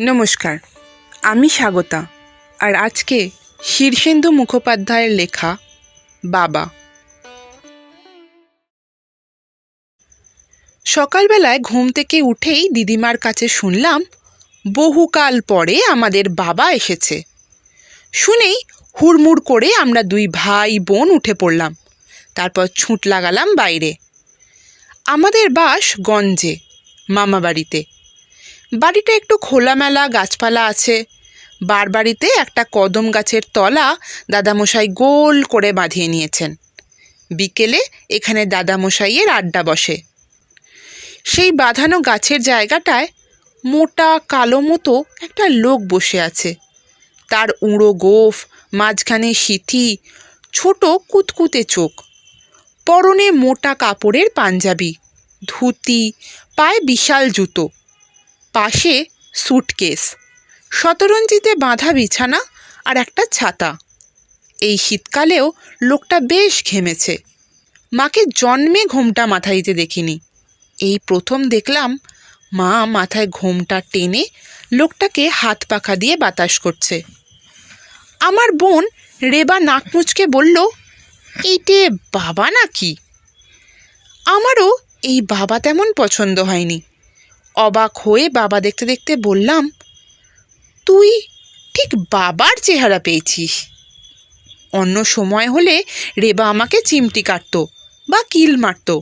নমস্কার, আমি স্বাগতা। আর আজকে শীর্ষেন্দু মুখোপাধ্যায়ের লেখা বাবা। সকালবেলায় ঘুম থেকে উঠেই দিদিমার কাছে শুনলাম, বহুকাল পরে আমাদের বাবা এসেছে। শুনেই হুড়মুড় করে আমরা দুই ভাই বোন উঠে পড়লাম, তারপর ছুট লাগালাম বাইরে। আমাদের বাস গঞ্জে, মামাবাড়িতে। বাড়িতে বাড়িটা একটু খোলামেলা গাছপালা আছে। বাড়িতে একটা কদম গাছের তলা দাদামশাই গোল করে বাঁধিয়ে নিয়েছেন। বিকেলে এখানে দাদামশাইয়ের আড্ডা বসে। সেই বাঁধানো গাছের জায়গাটায় মোটা কালো মতো একটা লোক বসে আছে। তার উঁড়ো গোফ, মাঝখানে সিথি, ছোট কুতকুতে চোখ। পরনে মোটা কাপড়ের পাঞ্জাবি, ধুতি, পায়ে বিশাল জুতো। পাশে সুটকেস শতরঞ্জিতে বাঁধা বিছানা আর একটা ছাতা। এই শীতকালেও লোকটা বেশ ঘেমেছে। মাকে জন্মে ঘোমটা মাথায় দিতে দেখিনি। এই প্রথম দেখলাম মা মাথায় ঘোমটা টেনে লোকটাকে হাত পাখা দিয়ে বাতাস করছে। আমার বোন রেবা নাকমুচকে বলল, এইটে বাবা নাকি? আমারও এই বাবা তেমন পছন্দ হয়নি। অবাক হয়ে বাবা দেখতে দেখতে বললাম, তুই ঠিক বাবার চেহারা পেয়েছিস। অন্য সময় হলে রেবা আমাকে চিমটি কাটত বা কিল মারত,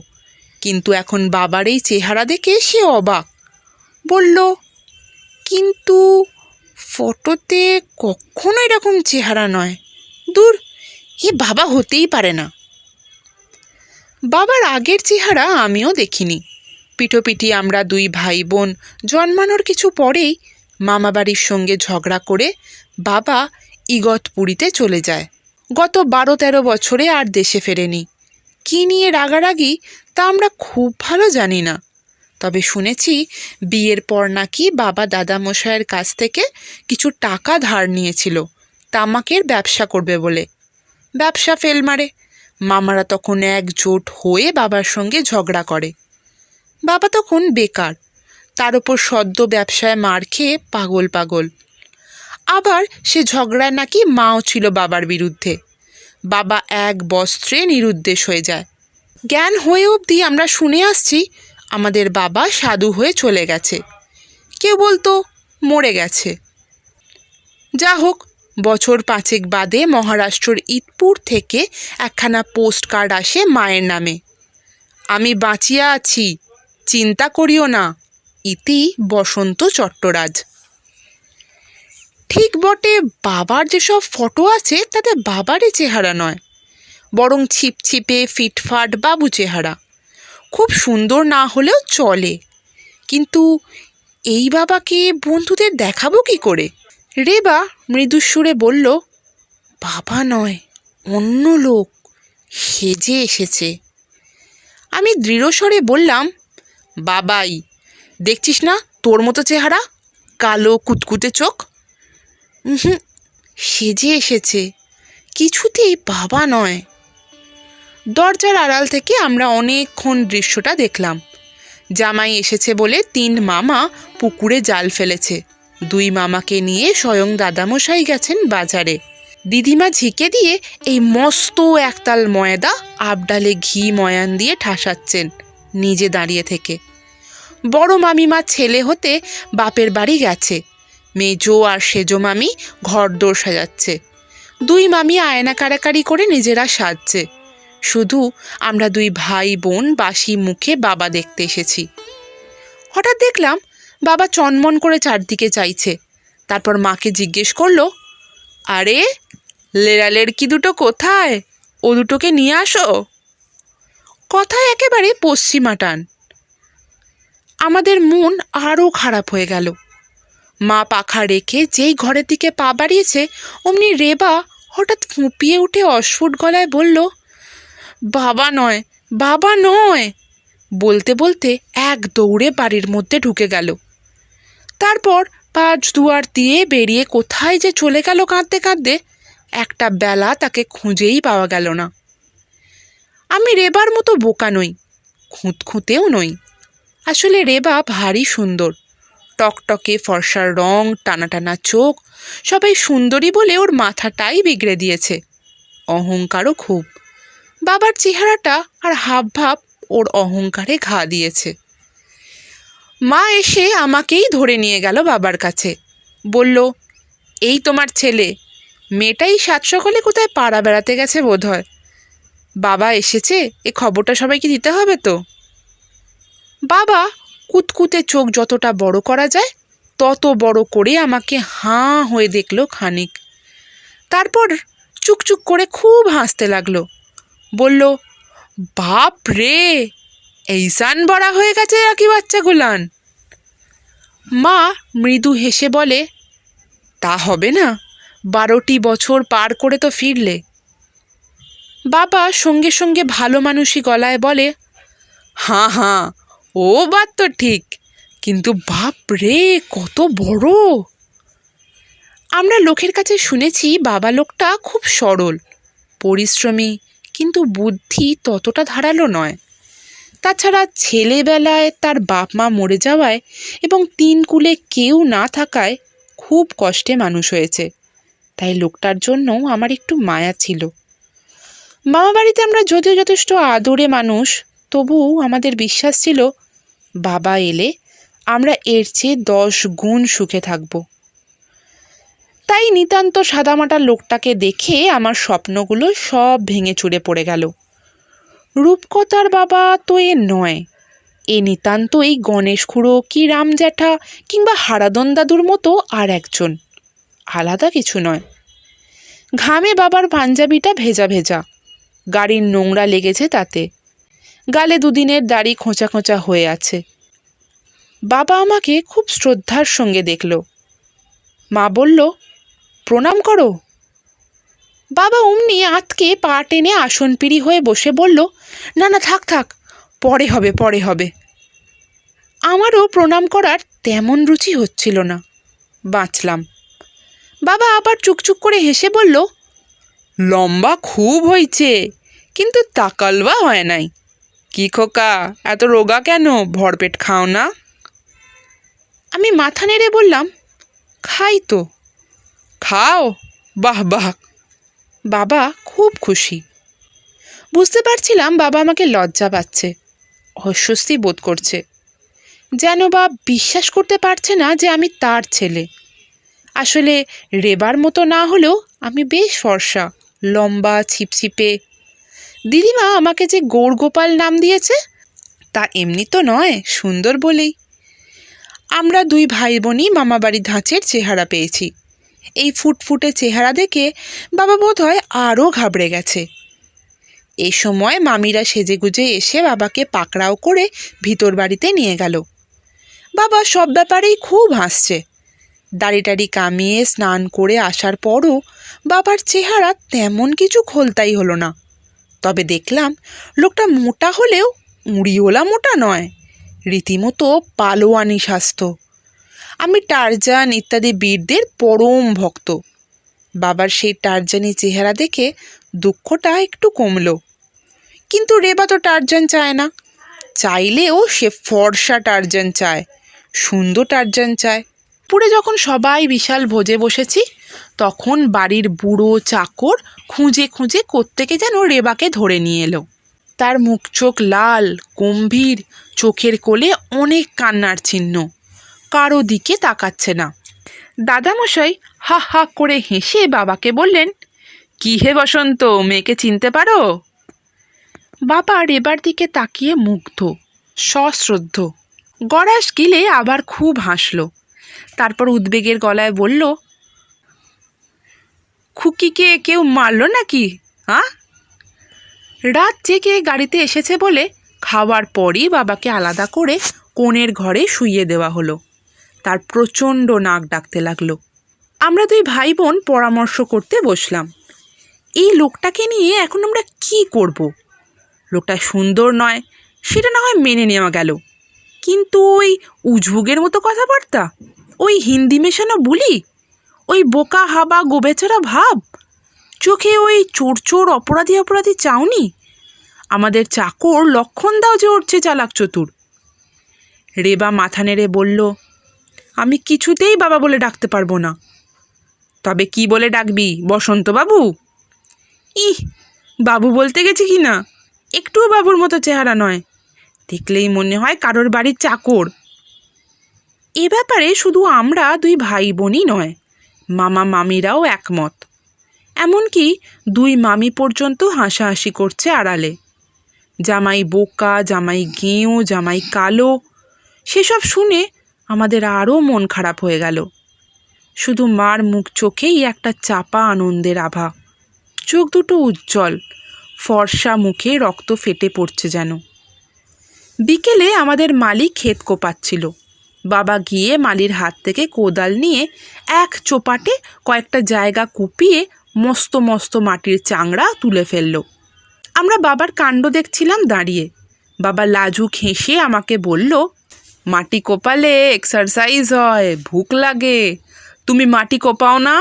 কিন্তু এখন বাবার এই চেহারা দেখে সে অবাক। বলল, কিন্তু ফটোতে কখনো এরকম চেহারা নয়। দূর, এ বাবা হতেই পারে না। বাবার আগের চেহারা আমিও দেখিনি। পিঠোপিঠি আমরা দুই ভাই বোন জন্মানোর কিছু পরেই মামাবাড়ির সঙ্গে ঝগড়া করে বাবা ইগতপুরীতে চলে যায়। গত বারো তেরো বছরে আর দেশে ফেরেনি। কী নিয়ে রাগারাগি তা আমরা খুব ভালো জানি না। তবে শুনেছি বিয়ের পর নাকি বাবা দাদামশাইয়ের কাছ থেকে কিছু টাকা ধার নিয়েছিল, তামাকের ব্যবসা করবে বলে। ব্যবসা ফেল মারে। মামারা তখন একজোট হয়ে বাবার সঙ্গে ঝগড়া করে। বাবা তখন বেকার। তার ওপর সদ্য ব্যবসায় মার খেয়ে পাগল পাগল। আবার সে ঝগড়ায় নাকি মাও ছিল বাবার বিরুদ্ধে। বাবা এক বস্ত্রে নিরুদ্দেশ হয়ে যায়। জ্ঞান হয়ে অবধি আমরা শুনে আসছি, আমাদের বাবা সাধু হয়ে চলে গেছে। কেউ বলতো মরে গেছে। যা হোক, বছর পাঁচেক বাদে মহারাষ্ট্রর ইদপুর থেকে একখানা পোস্ট কার্ড আসে মায়ের নামে। আমি বাঁচিয়া আছি। চিন্তা করিও না। ইতি বসন্ত চট্টরাজ। ঠিক বটে, বাবার যেসব ফটো আছে, তাতে বাবারই চেহারা নয়। বরং ছিপছিপে, ফিটফাট বাবু চেহারা। খুব সুন্দর না হলেও চলে। কিন্তু এই বাবাকে বন্ধুদের দেখাবো কি করে? রেবা মৃদুস্বরে বলল, বাবা নয়, অন্য লোক। সেজে এসেছে। আমি দৃঢ়স্বরে বললাম বাবাই, দেখছিস না তোর মতো চেহারা? কালো কুতকুতে চোখ। হুম সেজে এসেছে, কিছুতেই বাবা নয়। দরজার আড়াল থেকে আমরা অনেকক্ষণ দৃশ্যটা দেখলাম। জামাই এসেছে বলে তিন মামা পুকুরে জাল ফেলেছে। দুই মামাকে নিয়ে স্বয়ং দাদামশাই গেছেন বাজারে। দিদিমা ঝিকে দিয়ে এই মস্ত একতাল ময়দা, আবডালে ঘি, ময়ান দিয়ে ঠাসাচ্ছেন। নিজে দাঁড়িয়ে থেকে। বড় মামিমা ছেলে হতে বাপের বাড়ি গেছে। মেজো আর সেজো মামি ঘর ঘরদোর সাজাচ্ছে। দুই মামি আয়না কারাকারি করে নিজেরা সাজছে। শুধু আমরা দুই ভাই বোন বাসি মুখে বাবা দেখতে এসেছি। হঠাৎ দেখলাম বাবা চনমন করে চারদিকে চাইছে। তারপর মাকে জিজ্ঞেস করল, আরে, লেরালের কি দুটো কোথায়? ও দুটোকে নিয়ে আসো। কথায় একেবারে পশ্চিমা টান। আমাদের মন আরও খারাপ হয়ে গেল। মা পাখা রেখে যেই ঘরের দিকে পা বাড়িয়েছে, অমনি রেবা হঠাৎ ফুঁপিয়ে উঠে অস্ফুট গলায় বলল, বাবা নয় বাবা নয়! বলতে বলতে এক দৌড়ে বাড়ির মধ্যে ঢুকে গেল। তারপর পাঁচ দুয়ার দিয়ে বেরিয়ে কোথায় যে চলে গেল কাঁদতে কাঁদতে, একটা বেলা তাকে খুঁজেই পাওয়া গেল না। আমি রেবার মতো বোকা নই, খুঁতখুঁতেও নই। আসলে রেবা ভারী সুন্দর। টকটকে ফর্সার রং, টানা টানা চোখ, সবাই সুন্দরী বলে ওর মাথাটাই বিগড়ে দিয়েছে। অহংকারও খুব। বাবার চেহারাটা আর হাব ভাব ওর অহংকারে ঘা দিয়েছে। মা এসে আমাকেই ধরে নিয়ে গেল বাবার কাছে। বলল, এই তোমার ছেলে। মেয়েটাই সাত সকালে কোথায় পাড়া বেড়াতে গেছে বোধহয়? বাবা এসেছে, এ খবরটা সবাইকে দিতে হবে তো? বাবা, কুতকুতে চোখ যতটা বড় করা যায়, তত বড় করে আমাকে হাঁ হয়ে দেখল খানিক। তারপর চুকচুক করে খুব হাসতে লাগল। বলল, বাপ রে, এইসান বড়া হয়ে গেছে একই বাচ্চাগুলান মা মৃদু হেসে বলে, তা হবে না, বারোটি বছর পার করে তো ফিরলে। বাবা সঙ্গে সঙ্গে ভালো মানুষই গলায় বলে হাঁ হাঁ ও বাদ তো ঠিক, কিন্তু বাপ রে, কত বড়! আমরা লোকের কাছে শুনেছি বাবা লোকটা খুব সরল, পরিশ্রমী, কিন্তু বুদ্ধি ততটা ধারালো নয়। তাছাড়া ছেলেবেলায় তার বাপ মা মরে যাওয়ায় এবং তিন কুলে কেউ না থাকায় খুব কষ্টে মানুষ হয়েছে, তাই লোকটার জন্য আমার একটু মায়া ছিল। মামা বাড়িতে আমরা যদিও যথেষ্ট আদরে মানুষ তবু আমাদের বিশ্বাস ছিল, বাবা এলে আমরা এর চেয়ে দশ গুণ সুখে থাকব। তাই নিতান্ত সাদামাটা লোকটাকে দেখে আমার স্বপ্নগুলো সব ভেঙে চুড়ে পড়ে গেল। রূপকথার বাবা তো এ নয়। এ নিতান্ত এই গণেশ খুঁড়ো কি রাম জ্যাঠা কিংবা হারাদন দাদুর মতো আর একজন। আলাদা কিছু নয়। ঘামে বাবার পাঞ্জাবিটা ভেজা ভেজা। গাড়ির নোংরা লেগেছে তাতে। গালে দুদিনের দাড়ি খোঁচা খোঁচা হয়ে আছে। বাবা আমাকে খুব শ্রদ্ধার সঙ্গে দেখল। মা বলল, প্রণাম করো। বাবা অমনি আতকে পা টেনে আসন পিড়ি হয়ে বসে বলল, না না, থাক থাক, পরে হবে পরে হবে। আমারও প্রণাম করার তেমন রুচি হচ্ছিল না। বাঁচলাম। বাবা আবার চুকচুক করে হেসে বলল লম্বা খুব হয়েছে কিন্তু তাকালবা হয় নাই। কি খোকা, এত রোগা কেন? ভরপেট খাও না। আমি মাথা নেড়ে বললাম, খাই তো। খাও? বাহ বাহ। বাবা খুব খুশি। বুঝতে পারছিলাম বাবা আমাকে লজ্জা পাচ্ছে, অস্বস্তি বোধ করছে। যেন বা বিশ্বাস করতে পারছে না যে আমি তার ছেলে। আসলে রেবার মতো না হলেও আমি বেশ ফর্সা। লম্বা, ছিপছিপে। দিদিমা আমাকে যে গৌরগোপাল নাম দিয়েছে, তা এমনি তো নয়, সুন্দর বলেই। আমরা দুই ভাই বোনই মামাবাড়ি ধাঁচের চেহারা পেয়েছি। এই ফুটফুটে চেহারা দেখে বাবা বোধ হয় আরও ঘাবড়ে গেছে। এই সময় মামিরা সেজেগুজে এসে বাবাকে পাকড়াও করে ভিতর বাড়িতে নিয়ে গেল। বাবা সব ব্যাপারেই খুব হাসছে। দাড়ি টাড়ি কামিয়ে স্নান করে আসার পরও বাবার চেহারা তেমন কিছু খোলতাই হলো না। তবে দেখলাম লোকটা মোটা হলেও উড়িওলা মোটা নয়, রীতিমতো পালোয়ানি স্বাস্থ্য। আমি টারজান ইত্যাদি বীরদের পরম ভক্ত। বাবার সেই টারজানি চেহারা দেখে দুঃখটা একটু কমলো। কিন্তু রেবা তো টারজান চায় না। চাইলেও সে ফর্সা টারজান চায়, সুন্দর টারজান চায়। পুরে যখন সবাই বিশাল ভোজে বসেছি, তখন বাড়ির বুড়ো চাকর খুঁজে খুঁজে কোত্থেকে যেন রেবাকে ধরে নিয়ে এলো। তার মুখ চোখ লাল, গম্ভীর, চোখের কোলে অনেক কান্নার চিহ্ন। কারও দিকে তাকাচ্ছে না। দাদামশাই হা হা করে হেসে বাবাকে বললেন, কি হে বসন্ত, মেয়েকে চিনতে পারো? বাবা রেবার দিকে তাকিয়ে মুগ্ধ, সশ্রদ্ধ। গড়াস গিলে আবার খুব হাসলো। তারপর উদ্বেগের গলায় বলল, খুকিকে কেউ মারলো নাকি হ্যাঁ রাত জেগে গাড়িতে এসেছে বলে খাওয়ার পরই বাবাকে আলাদা করে কোণের ঘরে শুইয়ে দেওয়া হলো। তার প্রচণ্ড নাক ডাকতে লাগল। আমরা দুই ভাই বোন পরামর্শ করতে বসলাম। এই লোকটাকে নিয়ে এখন আমরা কি করব। লোকটা সুন্দর নয়, সেটা না হয় মেনে নেওয়া গেল। কিন্তু ওই উজবুগের মতো কথাবার্তা ওই হিন্দি মেশানো বুলি? ওই বোকা হাবা গোবেচারা ভাব? চোখে ওই চোর চোর অপরাধী অপরাধী চাউনি আমাদের চাকর লক্ষণ দাও যে উঠছে চালাক চতুর। রেবা মাথা নেড়ে বলল, আমি কিছুতেই বাবা বলে ডাকতে পারব না। তবে কি বলে ডাকবি, বসন্ত বাবু? ইহ, বাবু বলতে গেছি কি না? একটুও বাবুর মতো চেহারা নয়। দেখলেই মনে হয় কারোর বাড়ির চাকর। এ ব্যাপারে শুধু আমরা দুই ভাই বোনই নয়, মামা মামিরাও একমত। এমনকি দুই মামি পর্যন্ত হাসাহাসি করছে আড়ালে। জামাই বোকা, জামাই গেঁয়ো, জামাই কালো, সেসব শুনে আমাদের আরও মন খারাপ হয়ে গেল। শুধু মার মুখ চোখেই একটা চাপা আনন্দের আভা। চোখ দুটো উজ্জ্বল, ফর্সা মুখে রক্ত ফেটে পড়ছে যেন। বিকেলে আমাদের মালিক ক্ষেত কোপাচ্ছিল। বাবা গিয়ে মালির হাত থেকে কোদাল নিয়ে এক চোপাটে কয়েকটা জায়গা কুপিয়ে মস্ত মস্ত মাটির চাংড়া তুলে ফেলল। আমরা বাবার কাণ্ড দেখছিলাম দাঁড়িয়ে। বাবা লাজুক হেসে আমাকে বলল, মাটি কোপালে এক্সারসাইজ হয়, ভুক লাগে। তুমি মাটি কোপাও না?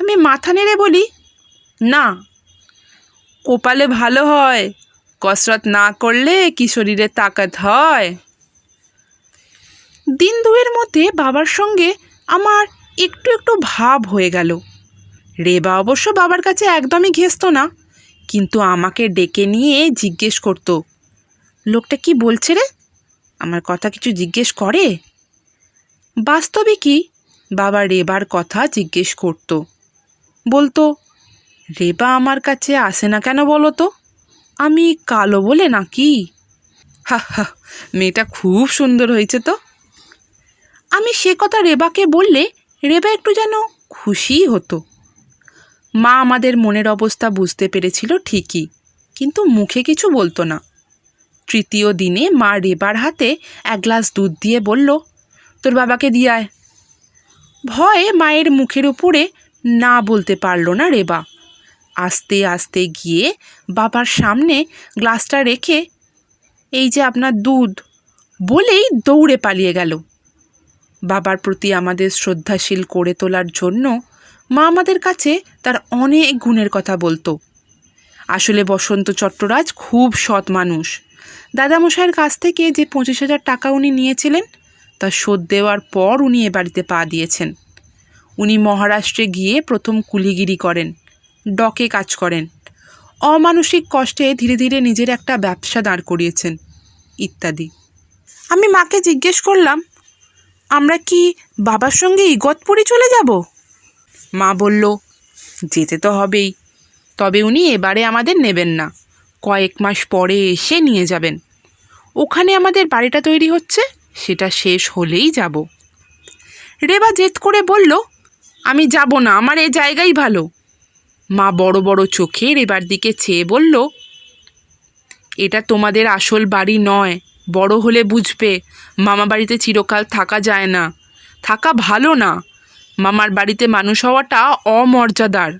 আমি মাথা নেড়ে বলি, না। কোপালে ভালো হয়, কসরত না করলে কি শরীরে তাকাত হয়? দিন দুয়ের মধ্যে বাবার সঙ্গে আমার একটু একটু ভাব হয়ে গেল। রেবা অবশ্য বাবার কাছে একদমই ঘেসতো না, কিন্তু আমাকে ডেকে নিয়ে জিজ্ঞেস করতো, লোকটা কি বলছে রে? আমার কথা কিছু জিজ্ঞেস করে? বাস্তবে কি বাবা রেবার কথা জিজ্ঞেস করতো। বলতো, রেবা আমার কাছে আসে না কেন বলো তো? আমি কালো বলে নাকি? হা হা, মেয়েটা খুব সুন্দর হয়েছে তো। আমি সে কথা রেবাকে বললে রেবা একটু যেন খুশিই হতো। মা আমাদের মনের অবস্থা বুঝতে পেরেছিল ঠিকই, কিন্তু মুখে কিছু বলতো না। তৃতীয় দিনে মা রেবার হাতে এক গ্লাস দুধ দিয়ে বলল, তোর বাবাকে দিয়ে আয়। ভয়ে মায়ের মুখের উপরে না বলতে পারল না রেবা। আস্তে আস্তে গিয়ে বাবার সামনে গ্লাসটা রেখে, এই যে আপনার দুধ, বলেই দৌড়ে পালিয়ে গেল। বাবার প্রতি আমাদের শ্রদ্ধাশীল করে তোলার জন্য মা আমাদের কাছে তার অনেক গুণের কথা বলতো। আসলে বসন্ত চট্টরাজ খুব সৎ মানুষ। দাদামশাইয়ের কাছ থেকে যে পঁচিশ হাজার টাকা উনি নিয়েছিলেন, তা শোধ দেওয়ার পর উনি এ বাড়িতে পা দিয়েছেন। উনি মহারাষ্ট্রে গিয়ে প্রথম কুলিগিরি করেন, ডকে কাজ করেন। অমানসিক কষ্টে ধীরে ধীরে নিজের একটা ব্যবসা দাঁড় করিয়েছেন, ইত্যাদি। আমি মাকে জিজ্ঞেস করলাম আমরা কি বাবার সঙ্গে ইগতপুরি চলে যাব? মা বলল, যেতে তো হবেই। তবে উনি এবারে আমাদের নেবেন না। কয়েক মাস পরে এসে নিয়ে যাবেন। ওখানে আমাদের বাড়িটা তৈরি হচ্ছে, সেটা শেষ হলেই যাব। রেবা জেদ করে বলল, আমি যাব না, আমার এ জায়গাই ভালো। মা বড় বড় চোখে রেবার দিকে চেয়ে বলল, এটা তোমাদের আসল বাড়ি নয়। বড় হলে বুঝবে, মামা বাড়িতে চিরকাল থাকা যায় না। থাকা ভালো না। মামার বাড়িতে মানুষ হওয়াটা অমর্যাদার।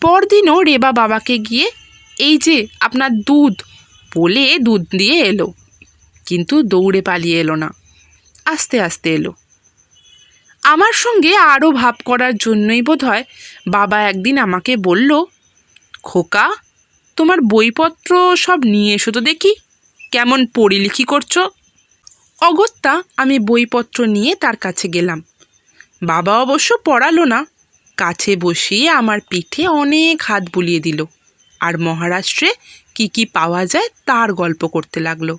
পরদিনও রেবা বাবাকে গিয়ে, এই যে, আপনার দুধ। বলে দুধ দিয়ে এলো। কিন্তু দৌড়ে পালিয়ে এলো না। আস্তে আস্তে এলো। আমার সঙ্গে আরও ভাব করার জন্যই বোধ হয় বাবা একদিন আমাকে বলল, খোকা, তোমার বইপত্র সব নিয়ে এসো তো দেখি। কেমন পড়িলিখি করছ? অগত্যা আমি বইপত্র নিয়ে তার কাছে গেলাম। বাবা অবশ্য পড়ালো না। কাছে বসিয়ে আমার পিঠে অনেক হাত বুলিয়ে দিল। আর মহারাষ্ট্রে কি কি পাওয়া যায় তার গল্প করতে লাগল।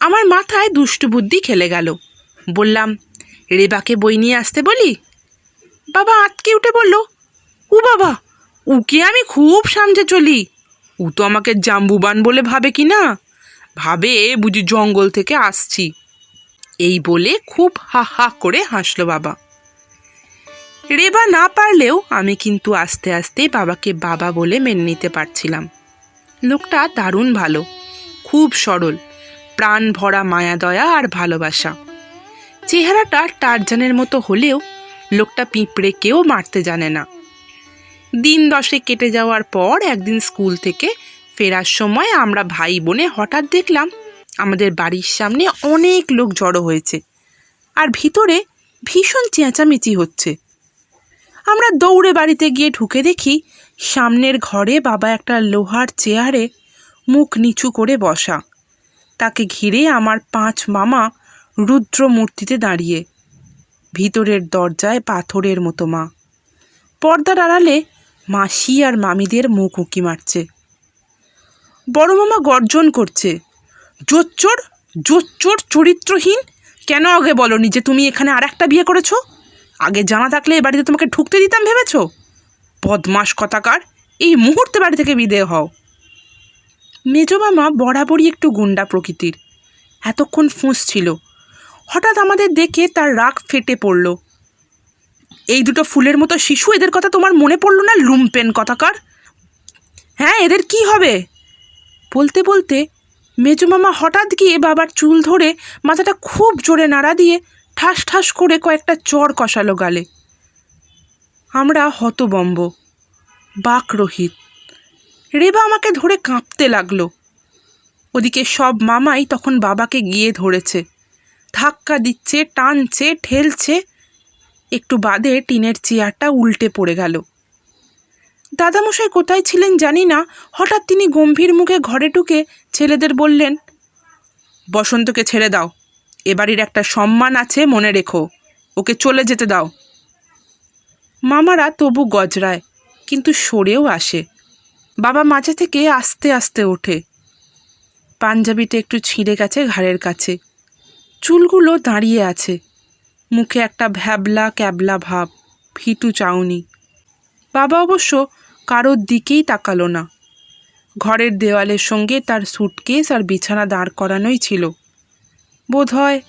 আমার মাথায় দুষ্টু বুদ্ধি খেলে গেল। বললাম, রেবাকে বই নিয়ে আসতে বলি? বাবা আটকে উঠে বলল, উ বাবা, উকে আমি খুব সামঝে চলি। উ তো আমাকে জাম্বুবান বলে ভাবে কি না ভাবে বুঝি জঙ্গল থেকে আসছি। এই বলে খুব হা হা করে হাসলো বাবা। রেবা না পারলেও আমি কিন্তু আস্তে আস্তে বাবাকে বাবা বলে মেনে নিতে পারছিলাম। লোকটা দারুণ ভালো, খুব সরল, প্রাণ ভরা মায়া দয়া আর ভালোবাসা। চেহারাটা টারজানের মতো হলেও লোকটা পিঁপড়েকেও মারতে জানে না। দিন দশে কেটে যাওয়ার পর একদিন স্কুল থেকে ফেরার সময় আমরা ভাই বোনে হঠাৎ দেখলাম আমাদের বাড়ির সামনে অনেক লোক জড়ো হয়েছে আর ভিতরে ভীষণ চেঁচামেচি হচ্ছে। আমরা দৌড়ে বাড়িতে গিয়ে ঢুকে দেখি সামনের ঘরে বাবা একটা লোহার চেয়ারে মুখ নিচু করে বসা। তাকে ঘিরে আমার পাঁচ মামা রুদ্র মূর্তিতে দাঁড়িয়ে। ভিতরের দরজায় পাথরের মতো মা। পর্দার আড়ালে মাসি আর মামিদের মুখ উঁকি মারছে। বড় মামা গর্জন করছে। জোচ্চোর জোচ্চোর চরিত্রহীন? কেন আগে বলনি যে তুমি এখানে আর একটা বিয়ে করেছ? আগে জানা থাকলে এ বাড়িতে তোমাকে ঢুকতে দিতাম ভেবেছো? বদমাস কথাকার, এই মুহূর্তে বাড়ি থেকে বিদেয় হও। মেজো মামা বরাবরই একটু গুন্ডা প্রকৃতির। এতক্ষণ ফুঁসছিল হঠাৎ আমাদের দেখে তার রাগ ফেটে পড়ল। এই দুটো ফুলের মতো শিশু, এদের কথা তোমার মনে পড়ল না, লুম্পেন কথাকার? হ্যাঁ এদের কি হবে? বলতে বলতে মেজো মামা হঠাৎ গিয়ে বাবার চুল ধরে মাথাটা খুব জোরে নাড়া দিয়ে ঠাস ঠাস করে কয়েকটা চর কষালো গালে। আমরা হতবম্ব বাক রোহিত রেবা আমাকে ধরে কাঁপতে লাগল। ওদিকে সব মামাই তখন বাবাকে গিয়ে ধরেছে। ধাক্কা দিচ্ছে, টানছে, ঠেলছে। একটু বাদে টিনের চেয়ারটা উল্টে পড়ে গেল। দাদামশাই কোথায় ছিলেন জানি না। হঠাৎ তিনি গম্ভীর মুখে ঘরে ঢুকে ছেলেদের বললেন, বসন্তকে ছেড়ে দাও। এ একটা সম্মান আছে, মনে রেখো। ওকে চলে যেতে দাও। মামারা তবু গজরায়, কিন্তু সরেও আসে। বাবা মাঝে থেকে আস্তে আস্তে ওঠে। পাঞ্জাবিটা একটু ছিঁড়ে গেছে ঘাড়ের কাছে। চুলগুলো দাঁড়িয়ে আছে। মুখে একটা ভ্যাবলা ক্যাবলা ভাব ভীতু চাউনি। বাবা অবশ্য কারোর দিকেই তাকালো না। ঘরের দেওয়ালের সঙ্গে তার সুটকেস আর বিছানা দাঁড় করানোই ছিল। বোধহয়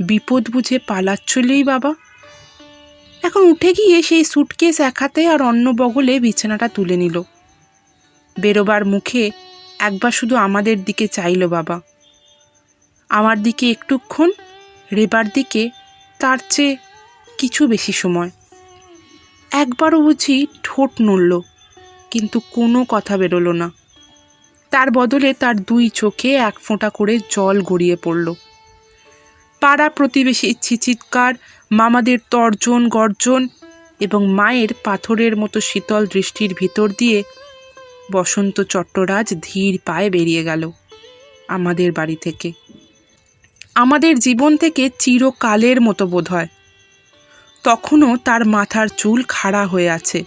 বিপদ বুঝে পালাচ্ছলেই বাবা। এখন উঠে গিয়ে সেই সুটকেস এক হাতে আর অন্য বগলে বিছানাটা তুলে নিল। বেরোবার মুখে একবার শুধু আমাদের দিকে চাইলো বাবা। আমার দিকে একটুক্ষণ, রেবার দিকে তার চেয়ে কিছু বেশি সময়। একবারও বুঝি ঠোঁট নড়ল। কিন্তু কোনো কথা বেরোলো না। তার বদলে তার দুই চোখে এক ফোঁটা করে জল গড়িয়ে পড়ল। পাড়া প্রতিবেশীর ছিচিৎকার মামাদের তর্জন গর্জন এবং মায়ের পাথরের মতো শীতল দৃষ্টির ভিতর দিয়ে বসন্ত চট্টরাজ ধীর পায়ে বেরিয়ে গেল আমাদের বাড়ি থেকে। আমাদের জীবন থেকে চিরকালের মতো বোধ হয়। তখনও তার মাথার চুল খাড়া হয়ে আছে।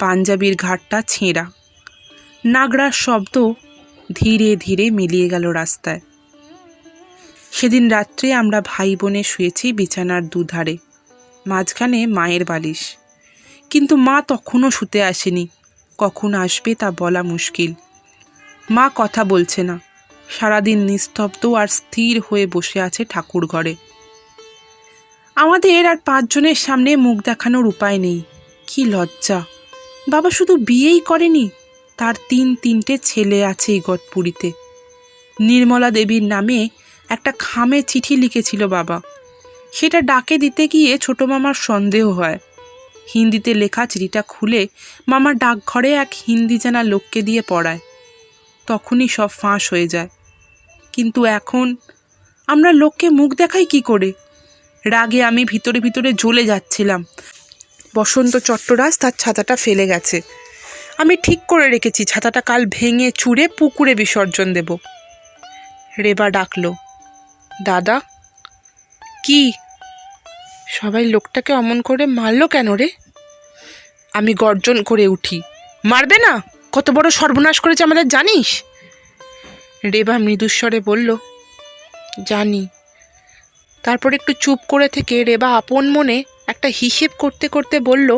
পাঞ্জাবির ঘাটটা ছেঁড়া। নাগড়ার শব্দ ধীরে ধীরে মিলিয়ে গেল রাস্তায়। সেদিন রাত্রে আমরা ভাই বোনে শুয়েছি বিছানার দুধারে, মাঝখানে মায়ের বালিশ। কিন্তু মা তখনও শুতে আসেনি, কখন আসবে তা বলা মুশকিল। মা কথা বলছে না, সারাদিন নিস্তব্ধ আর স্থির হয়ে বসে আছে ঠাকুর ঘরে। আমাদের আর পাঁচজনের সামনে মুখ দেখানোর উপায় নেই, কি লজ্জা। বাবা শুধু বিয়েই করেনি, তার তিন তিনটে ছেলে আছে এই ইগতপুরীতে নির্মলা দেবীর নামে একটা খামে চিঠি লিখেছিল বাবা। সেটা ডাকে দিতে গিয়ে ছোট মামার সন্দেহ হয়। হিন্দিতে লেখা চিঠিটা খুলে মামার ডাকঘরে এক হিন্দি জানা লোককে দিয়ে পড়ায়। তখনই সব ফাঁস হয়ে যায়। কিন্তু এখন আমরা লোককে মুখ দেখাই কি করে? রাগে আমি ভিতরে ভিতরে জ্বলে যাচ্ছিলাম। বসন্ত চট্টরাজ তার ছাতাটা ফেলে গেছে। আমি ঠিক করে রেখেছি, ছাতাটা কাল ভেঙে চুড়ে পুকুরে বিসর্জন দেব। রেবা ডাকল, দাদা, কি? সবাই লোকটাকে অমন করে মারলো কেন রে? আমি গর্জন করে উঠি, মারবে না? কত বড় সর্বনাশ করেছে আমাদের, জানিস? রেবা মৃদুস্বরে বলল, জানি। তারপর একটু চুপ করে থেকে রেবা আপন মনে একটা হিসেব করতে করতে বলল,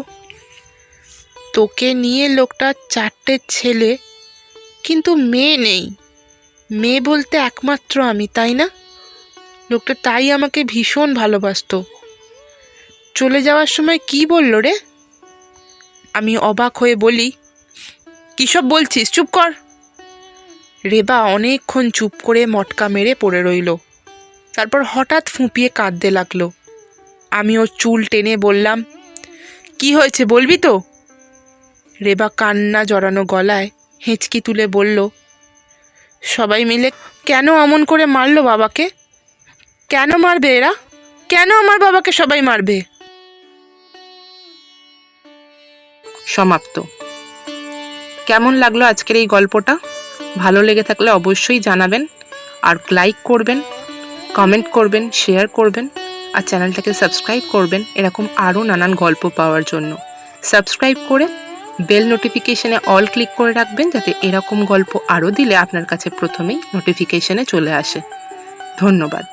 তোকে নিয়ে লোকটা চারটে ছেলে, কিন্তু মেয়ে নেই। মেয়ে বলতে একমাত্র আমি, তাই না? লোকটা তাই আমাকে ভীষণ ভালোবাসতো। চলে যাওয়ার সময় কি বলল রে? আমি অবাক হয়ে বলি, কী সব বলছিস? চুপ কর। রেবা অনেকক্ষণ চুপ করে মটকা মেরে পড়ে রইল। তারপর হঠাৎ ফুঁপিয়ে কাঁদতে লাগল। আমি ওর চুল টেনে বললাম, কি হয়েছে বলবি তো? রেবা কান্না জড়ানো গলায় হেঁচকি তুলে বলল, সবাই মিলে কেন অমন করে মারলো বাবাকে? কেন মারবে এরা? কেন আমার বাবাকে সবাই মারবে? সমাপ্ত। কেমন লাগল আজকের এই গল্পটা? ভালো লেগে থাকলে অবশ্যই জানাবেন, আর লাইক করবেন কমেন্ট করবেন শেয়ার করবেন। আর চ্যানেলটাকে সাবস্ক্রাইব করবেন এরকম আরও নানান গল্প পাওয়ার জন্য। সাবস্ক্রাইব করে বেল নোটিফিকেশনে অল ক্লিক করে রাখবেন যাতে এরকম গল্প আরও দিলে আপনার কাছে প্রথমেই নোটিফিকেশনে চলে আসে। ধন্যবাদ।